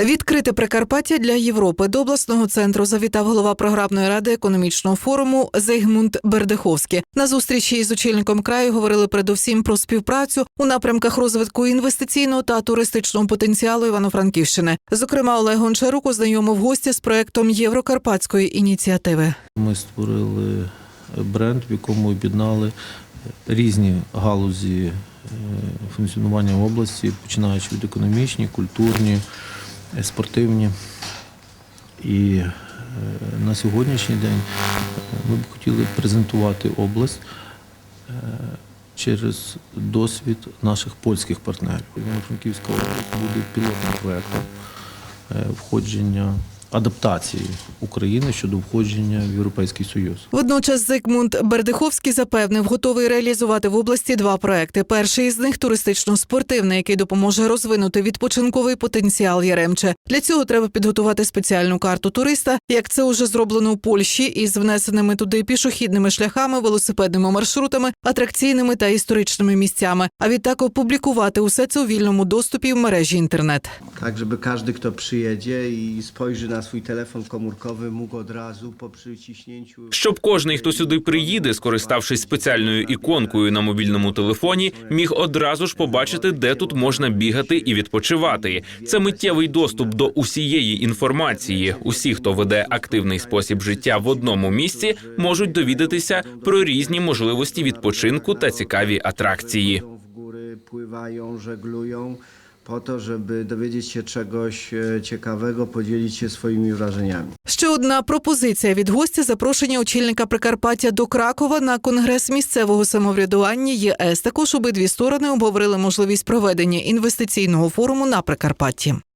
Відкрите Прикарпаття для Європи до обласного центру завітав голова програмної ради економічного форуму Зигмунд Бердиховський. На зустрічі із очільником краю говорили передусім про співпрацю у напрямках розвитку інвестиційного та туристичного потенціалу Івано-Франківщини. Зокрема, Олег Гончарук ознайомив гості з проектом Єврокарпатської ініціативи. Ми створили бренд, в якому об'єднали різні галузі е, функціонування області, починаючи від економічні, культурні, спортивні. І е, на сьогоднішній день е, ми б хотіли презентувати область е, через досвід наших польських партнерів. Івано-Франківська область буде пілотним проєктом е, входження адаптації України щодо входження в Європейський Союз. Водночас Зигмунд Бердиховський запевнив, готовий реалізувати в області два проекти. Перший із них туристично-спортивний, який допоможе розвинути відпочинковий потенціал Яремче. Для цього треба підготувати спеціальну карту туриста, як це уже зроблено у Польщі, із внесеними туди пішохідними шляхами, велосипедними маршрутами, атракційними та історичними місцями. А відтак опублікувати усе це у вільному доступі в мережі інтернет. Tak, żeby każdy, kto przyjedzie i spojrzy na swój telefon komórkowy, mógł od razu po przyciśnięciu. Щоб кожний, хто сюди приїде, скориставшись спеціальною іконкою на мобільному телефоні, міг одразу ж побачити, де тут можна бігати і відпочивати. Це миттєвий доступ до усієї інформації. Усі, хто веде активний спосіб життя в одному місці, можуть довідатися про різні можливості відпочинку та цікаві атракції. W góry pływają, żeglują po to, żeby dowiedzieć się czegoś e, ciekawego, swoimi wrażeniami. Ще одна пропозиція від гостя запрошення очільника Прикарпаття до Кракова на конгрес місцевого самоврядування ЄС. Також обидві сторони обговорили можливість проведення інвестиційного форуму на Прикарпатті.